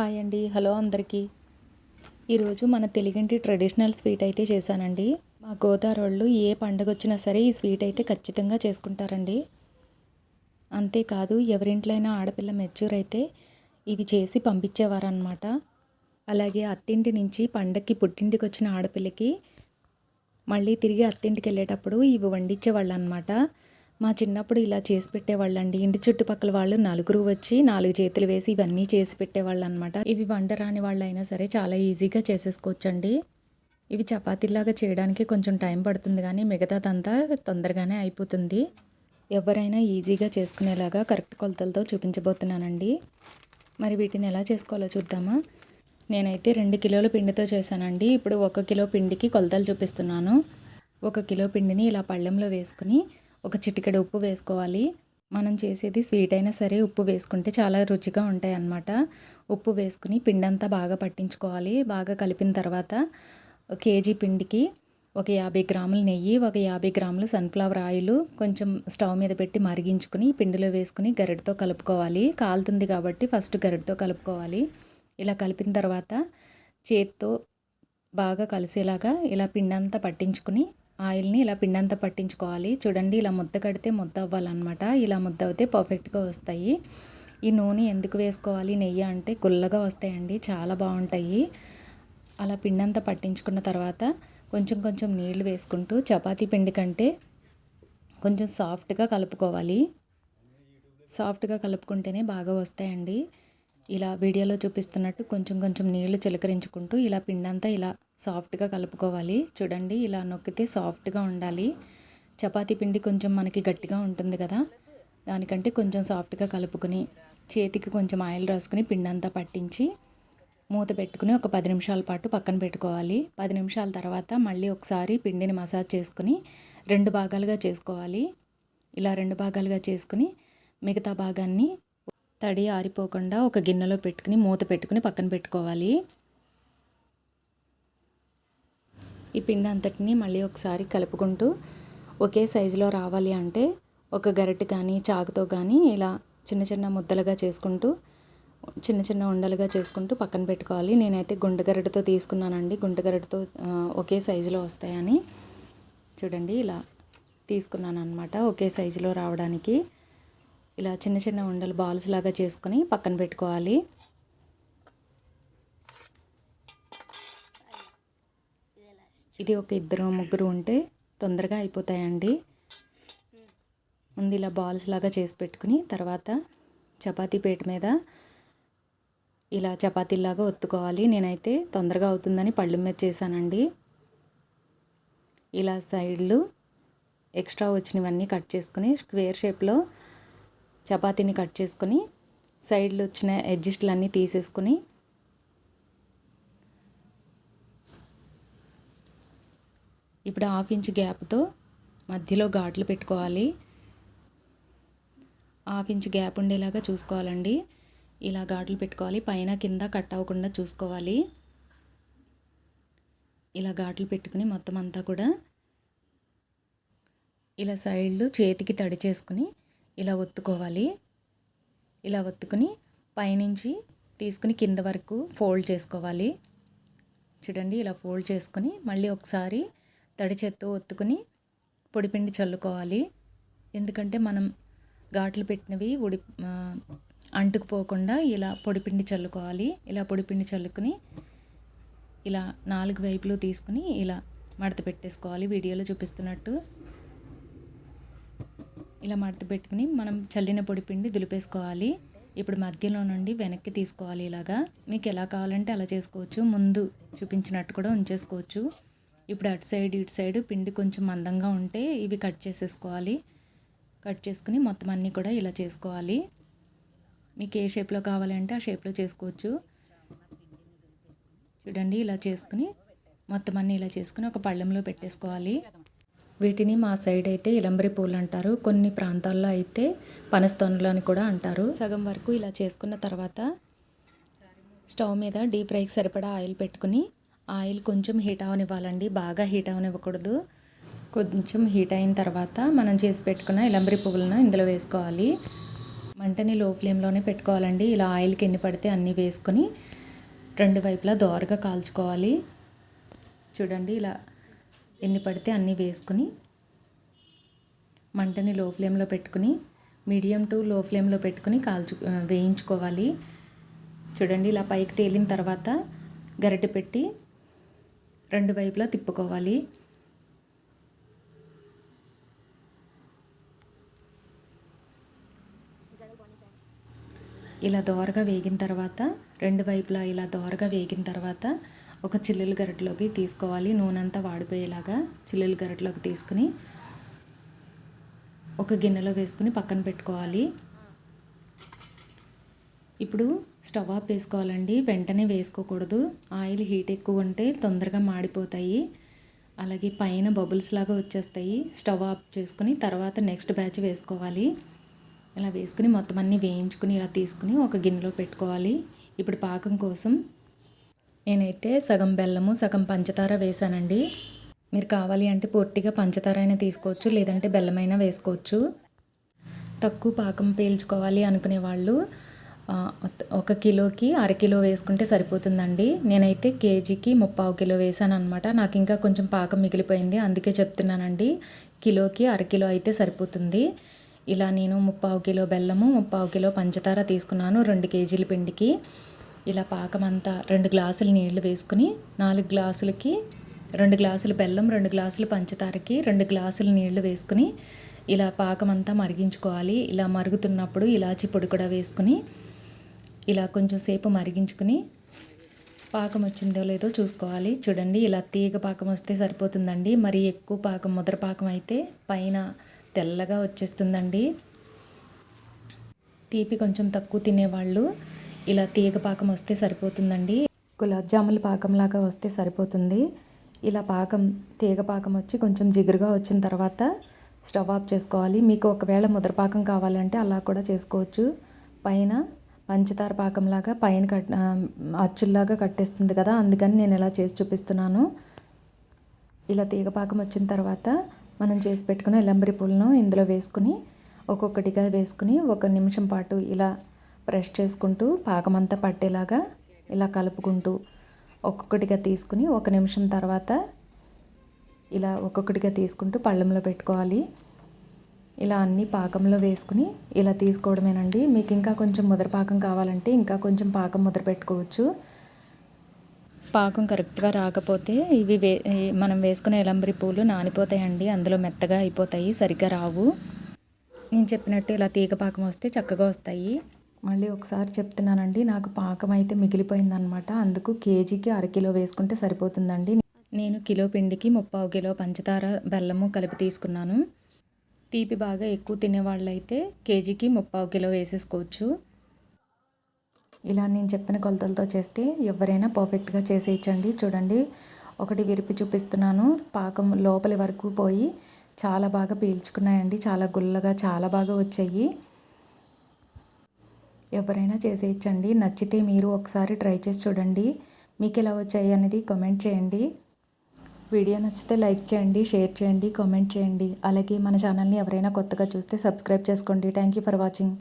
Hi అండి. Hello అందరికీ. ఈరోజు మన తెలుగింటి ట్రెడిషనల్ స్వీట్ అయితే చేశానండి. మా గోదావరి వాళ్ళు ఏ పండగ వచ్చినా సరే ఈ స్వీట్ అయితే ఖచ్చితంగా చేసుకుంటారండి. అంతేకాదు ఎవరింట్లో అయినా ఆడపిల్ల మెచ్యూర్ అయితే ఇవి చేసి పంపించేవారనమాట అలాగే అత్తింటి నుంచి పండగకి పుట్టింటికి వచ్చిన ఆడపిల్లకి మళ్ళీ తిరిగి అత్తింటికి వెళ్ళేటప్పుడు ఇవి వండించేవాళ్ళు అనమాట మా చిన్నప్పుడు ఇలా చేసి పెట్టేవాళ్ళండి. ఇంటి చుట్టుపక్కల వాళ్ళు నలుగురు వచ్చి నాలుగు చేతులు వేసి ఇవన్నీ చేసి పెట్టేవాళ్ళు అనమాట ఇవి వండరాని రాని వాళ్ళైనా సరే చాలా ఈజీగా చేసేసుకోవచ్చండి. ఇవి చపాతీలాగా చేయడానికి కొంచెం టైం పడుతుంది కానీ మిగతాదంతా తొందరగానే అయిపోతుంది. ఎవరైనా ఈజీగా చేసుకునేలాగా కరెక్ట్ కొలతలతో చూపించబోతున్నానండి. మరి వీటిని ఎలా చేసుకోవాలో చూద్దామా? నేనైతే రెండు కిలోల పిండితో చేశానండి. ఇప్పుడు ఒక కిలో పిండికి కొలతలు చూపిస్తున్నాను. ఒక కిలో పిండిని ఇలా పళ్ళెంలో వేసుకుని ఒక చిటికెడు ఉప్పు వేసుకోవాలి. మనం చేసేది స్వీట్ అయినా సరే ఉప్పు వేసుకుంటే చాలా రుచిగా ఉంటాయి అన్నమాట. ఉప్పు వేసుకుని పిండి అంతా బాగా పట్టించుకోవాలి. బాగా కలిపిన తర్వాత కేజీ పిండికి ఒక యాభై గ్రాముల నెయ్యి ఒక యాభై గ్రాములు సన్ఫ్లవర్ ఆయిల్ కొంచెం స్టవ్ మీద పెట్టి మరిగించుకుని పిండిలో వేసుకుని గరిటతో కలుపుకోవాలి. కాలుతుంది కాబట్టి ఫస్ట్ గరిటతో కలుపుకోవాలి. ఇలా కలిపిన తర్వాత చేత్తో బాగా కలిసేలాగా ఇలా పిండి అంతా పట్టించుకుని ఆయిల్ని ఇలా పిండంతా పట్టించుకోవాలి. చూడండి ఇలా ముద్ద కడితే ముద్ద అవ్వాలన్నమాట. ఇలా ముద్ద అవుతే పర్ఫెక్ట్గా వస్తాయి. ఈ నూనె ఎందుకు వేసుకోవాలి? నెయ్యి అంటే గుల్లగా వస్తాయండి. చాలా బాగుంటాయి. అలా పిండంతా పట్టించుకున్న తర్వాత కొంచెం కొంచెం నీళ్ళు వేసుకుంటూ చపాతీ పిండి కంటే కొంచెం సాఫ్ట్గా కలుపుకోవాలి. సాఫ్ట్గా కలుపుకుంటేనే బాగా వస్తాయండి. ఇలా వీడియోలో చూపిస్తున్నట్టు కొంచెం కొంచెం నీళ్ళు చిలకరించుకుంటూ ఇలా పిండంతా ఇలా సాఫ్ట్గా కలుపుకోవాలి. చూడండి ఇలా నొక్కితే సాఫ్ట్గా ఉండాలి. చపాతీ పిండి కొంచెం మనకి గట్టిగా ఉంటుంది కదా. దానికంటే కొంచెం సాఫ్ట్గా కలుపుకొని చేతికి కొంచెం ఆయిల్ రాసుకుని పిండి అంతా పట్టించి మూత పెట్టుకుని ఒక పది నిమిషాల పాటు పక్కన పెట్టుకోవాలి. పది నిమిషాల తర్వాత మళ్ళీ ఒకసారి పిండిని మసాజ్ చేసుకుని రెండు భాగాలుగా చేసుకోవాలి. ఇలా రెండు భాగాలుగా చేసుకుని మిగతా భాగాన్ని తడి ఆరిపోకుండా ఒక గిన్నెలో పెట్టుకుని మూత పెట్టుకుని పక్కన పెట్టుకోవాలి. ఈ పిండి అంతటిని మళ్ళీ ఒకసారి కలుపుకుంటూ ఒకే సైజులో రావాలి అంటే ఒక గరిటె కానీ చాకుతో కానీ ఇలా చిన్న చిన్న ముద్దలుగా చేసుకుంటూ చిన్న చిన్న ఉండలుగా చేసుకుంటూ పక్కన పెట్టుకోవాలి. నేనైతే గుంటగరిటతో తీసుకున్నానండి. గుంటగరిటతో ఒకే సైజులో వస్తాయని చూడండి. ఇలా తీసుకున్నాను అనమాట ఒకే సైజులో రావడానికి. ఇలా చిన్న చిన్న ఉండలు బాల్స్ లాగా చేసుకొని పక్కన పెట్టుకోవాలి. ఇది ఒక ఇద్దరు ముగ్గురు ఉంటే తొందరగా అయిపోతాయండి. ముందు ఇలా బాల్స్ లాగా చేసి పెట్టుకుని తర్వాత చపాతీ పేట మీద ఇలా చపాతీలాగా ఒత్తుకోవాలి. నేనైతే తొందరగా అవుతుందని పళ్ళు మీద చేశానండి. ఇలా సైడ్లు ఎక్స్ట్రా వచ్చినవన్నీ కట్ చేసుకుని స్క్వేర్ షేప్లో చపాతీని కట్ చేసుకొని సైడ్లు వచ్చిన అన్నీ తీసేసుకొని ఇప్పుడు హాఫ్ ఇంచ్ గ్యాప్తో మధ్యలో ఘాట్లు పెట్టుకోవాలి. హాఫ్ ఇంచ్ గ్యాప్ ఉండేలాగా చూసుకోవాలండి. ఇలా ఘాట్లు పెట్టుకోవాలి. పైన కింద కట్ అవ్వకుండా చూసుకోవాలి. ఇలా ఘాట్లు పెట్టుకుని మొత్తం అంతా కూడా ఇలా సైడ్లు చేతికి తడి చేసుకుని ఇలా ఒత్తుకోవాలి. ఇలా ఒత్తుకుని పైనుంచి తీసుకుని కింద వరకు ఫోల్డ్ చేసుకోవాలి. చూడండి ఇలా ఫోల్డ్ చేసుకుని మళ్ళీ ఒకసారి తడి చెత్త ఒత్తుకుని పొడిపిండి చల్లుకోవాలి. ఎందుకంటే మనం ఘాట్లు పెట్టినవి ఉడి అంటుకుపోకుండా ఇలా పొడిపిండి చల్లుకోవాలి. ఇలా పొడిపిండి చల్లుకుని ఇలా నాలుగు వైపులు తీసుకుని ఇలా మడత పెట్టేసుకోవాలి. వీడియోలో చూపిస్తున్నట్టు ఇలా మడత పెట్టుకుని మనం చల్లిన పొడిపిండి దులిపేసుకోవాలి. ఇప్పుడు మధ్యలో నుండి వెనక్కి తీసుకోవాలి ఇలాగా. మీకు ఎలా కావాలంటే అలా చేసుకోవచ్చు. ముందు చూపించినట్టు కూడా ఉంచేసుకోవచ్చు. ఇప్పుడు అటు సైడ్ ఇటు సైడ్ పిండి కొంచెం మందంగా ఉంటే ఇవి కట్ చేసేసుకోవాలి. కట్ చేసుకుని మొత్తం అన్నీ కూడా ఇలా చేసుకోవాలి. మీకు ఏ షేప్లో కావాలంటే ఆ షేప్లో చేసుకోవచ్చు. చూడండి ఇలా చేసుకుని మొత్తం అన్నీ ఇలా చేసుకుని ఒక పళ్ళెంలో పెట్టేసుకోవాలి. వీటిని మా సైడ్ అయితే ఇలంబరి పూలు అంటారు. కొన్ని ప్రాంతాల్లో అయితే పనస్తోనులు అని కూడా అంటారు. సగం వరకు ఇలా చేసుకున్న తర్వాత స్టవ్ మీద డీప్ ఫ్రైకి సరిపడా ఆయిల్ పెట్టుకుని ఆయిల్ కొంచెం హీట్ అవనివ్వాలండి. బాగా హీట్ అవనివ్వకూడదు. కొంచెం హీట్ అయిన తర్వాత మనం చేసి పెట్టుకున్న ఇలంబరి పువ్వులను ఇందులో వేసుకోవాలి. మంటని లో ఫ్లేమ్లోనే పెట్టుకోవాలండి. ఇలా ఆయిల్కి ఎన్ని పడితే అన్నీ వేసుకొని రెండు వైపులా దోరగా కాల్చుకోవాలి. చూడండి ఇలా ఎన్ని పడితే అన్నీ వేసుకుని మంటని లో ఫ్లేమ్లో పెట్టుకుని మీడియం టు లో ఫ్లేమ్లో పెట్టుకుని కాల్చు వేయించుకోవాలి. చూడండి ఇలా పైకి తేలిన తర్వాత గరిటె పెట్టి రెండు వైపులా తిప్పుకోవాలి. ఇలా దోరగా వేగిన తర్వాత రెండు వైపులా ఇలా దోరగా వేగిన తర్వాత ఒక చిల్లులు గరిటలోకి తీసుకోవాలి. నూనె అంతా వాడిపోయేలాగా చిల్లులు గరిటలోకి తీసుకుని ఒక గిన్నెలో వేసుకుని పక్కన పెట్టుకోవాలి. ఇప్పుడు స్టవ్ ఆఫ్ వేసుకోవాలండి వెంటనే వేసుకోకూడదు. ఆయిల్ హీట్ ఎక్కువ ఉంటే తొందరగా మాడిపోతాయి. అలాగే పైన బబుల్స్ లాగా వచ్చేస్తాయి. స్టవ్ ఆఫ్ చేసుకుని తర్వాత నెక్స్ట్ బ్యాచ్ వేసుకోవాలి. ఇలా వేసుకుని మొత్తం అన్నీ వేయించుకుని ఇలా తీసుకుని ఒక గిన్నెలో పెట్టుకోవాలి. ఇప్పుడు పాకం కోసం నేనైతే సగం బెల్లము సగం పంచదార వేసానండి మీరు కావాలి అంటే పూర్తిగా పంచదార అయినా తీసుకోవచ్చు లేదంటే బెల్లమైనా వేసుకోవచ్చు. తక్కువ పాకం పీల్చుకోవాలి అనుకునే వాళ్ళు ఒక కిలోకి అరకిలో వేసుకుంటే సరిపోతుందండి. నేనైతే కేజీకి ముప్పావు కిలో వేసాను అనమాట నాకు ఇంకా కొంచెం పాకం మిగిలిపోయింది. అందుకే చెప్తున్నానండి. కిలోకి అరకిలో అయితే సరిపోతుంది. ఇలా నేను ముప్పావు కిలో బెల్లము ముప్పావు కిలో పంచదార తీసుకున్నాను రెండు కేజీల పిండికి. ఇలా పాకం అంతా రెండు గ్లాసులు నీళ్ళు వేసుకుని నాలుగు గ్లాసులకి రెండు గ్లాసులు బెల్లం రెండు గ్లాసులు పంచదారకి రెండు గ్లాసులు నీళ్ళు వేసుకుని ఇలా పాకం అంతా మరిగించుకోవాలి. ఇలా మరుగుతున్నప్పుడు ఇలాచి పొడి కూడా వేసుకుని ఇలా కొంచెం సేపు మరిగించుకుని పాకం వచ్చిందో లేదో చూసుకోవాలి. చూడండి ఇలా తీగ పాకం వస్తే సరిపోతుందండి. మరి ఎక్కువ పాకం ముద్ర పాకం అయితే పైన తెల్లగా వచ్చేస్తుందండి. తీపి కొంచెం తక్కువ తినేవాళ్ళు ఇలా తీగ పాకం వస్తే సరిపోతుందండి. గులాబ్ జాముల పాకంలాగా వస్తే సరిపోతుంది. ఇలా పాకం తీగ పాకం వచ్చి కొంచెం జిగురుగా వచ్చిన తర్వాత స్టవ్ ఆఫ్ చేసుకోవాలి. మీకు ఒకవేళ ముద్రపాకం కావాలంటే అలా కూడా చేసుకోవచ్చు. పైన పంచదార పాకంలాగా పైన కట్ అచ్చుల్లాగా కట్టేస్తుంది కదా అందుకని నేను ఇలా చేసి చూపిస్తున్నాను. ఇలా తీగ పాకం వచ్చిన తర్వాత మనం చేసి పెట్టుకున్న ఎలంబరి పూలను ఇందులో వేసుకుని ఒక్కొక్కటిగా వేసుకుని ఒక నిమిషం పాటు ఇలా ప్రెష్ చేసుకుంటూ పాకమంతా పట్టేలాగా ఇలా కలుపుకుంటూ ఒక్కొక్కటిగా తీసుకుని ఒక నిమిషం తర్వాత ఇలా ఒక్కొక్కటిగా తీసుకుంటూ పళ్ళెంలో పెట్టుకోవాలి. ఇలా అన్నీ పాకంలో వేసుకుని ఇలా తీసుకోవడమేనండి. మీకు ఇంకా కొంచెం ముద్ర పాకం కావాలంటే ఇంకా కొంచెం పాకం ముద్ర పెట్టుకోవచ్చు. పాకం కరెక్ట్గా రాకపోతే ఇవి వే మనం వేసుకునే ఎలంబరి పూలు నానిపోతాయండి. అందులో మెత్తగా అయిపోతాయి సరిగ్గా రావు. నేను చెప్పినట్టు ఇలా తీగ పాకం వస్తే చక్కగా వస్తాయి. మళ్ళీ ఒకసారి చెప్తున్నానండి నాకు పాకం అయితే మిగిలిపోయిందనమాట. అందుకు కేజీకి అరకిలో వేసుకుంటే సరిపోతుందండి. నేను కిలో పిండికి ముప్పావు కిలో పంచదార బెల్లము కలిపి తీసుకున్నాను. తీపి బాగా ఎక్కువ తినేవాళ్ళైతే కేజీకి ముప్పావు కిలో వేసేసుకోవచ్చు. ఇలా నేను చెప్పిన కొలతలతో చేస్తే ఎవరైనా పర్ఫెక్ట్గా చేసేయచ్చండి. చూడండి ఒకటి విరిపి చూపిస్తున్నాను. పాకం లోపలి వరకు పోయి చాలా బాగా పీల్చుకున్నాయండి. చాలా గుల్లగా చాలా బాగా వచ్చాయి. ఎవరైనా చేసేయచ్చండి. నచ్చితే మీరు ఒకసారి ట్రై చేసి చూడండి. మీకు ఎలా వచ్చాయి అనేది కామెంట్ చేయండి. వీడియో నచ్చితే లైక్ చేయండి షేర్ చేయండి కామెంట్ చేయండి. అలాగే మన ఛానల్ని ఎవరైనా కొత్తగా చూస్తే సబ్స్క్రైబ్ చేసుకోండి. Thank you for watching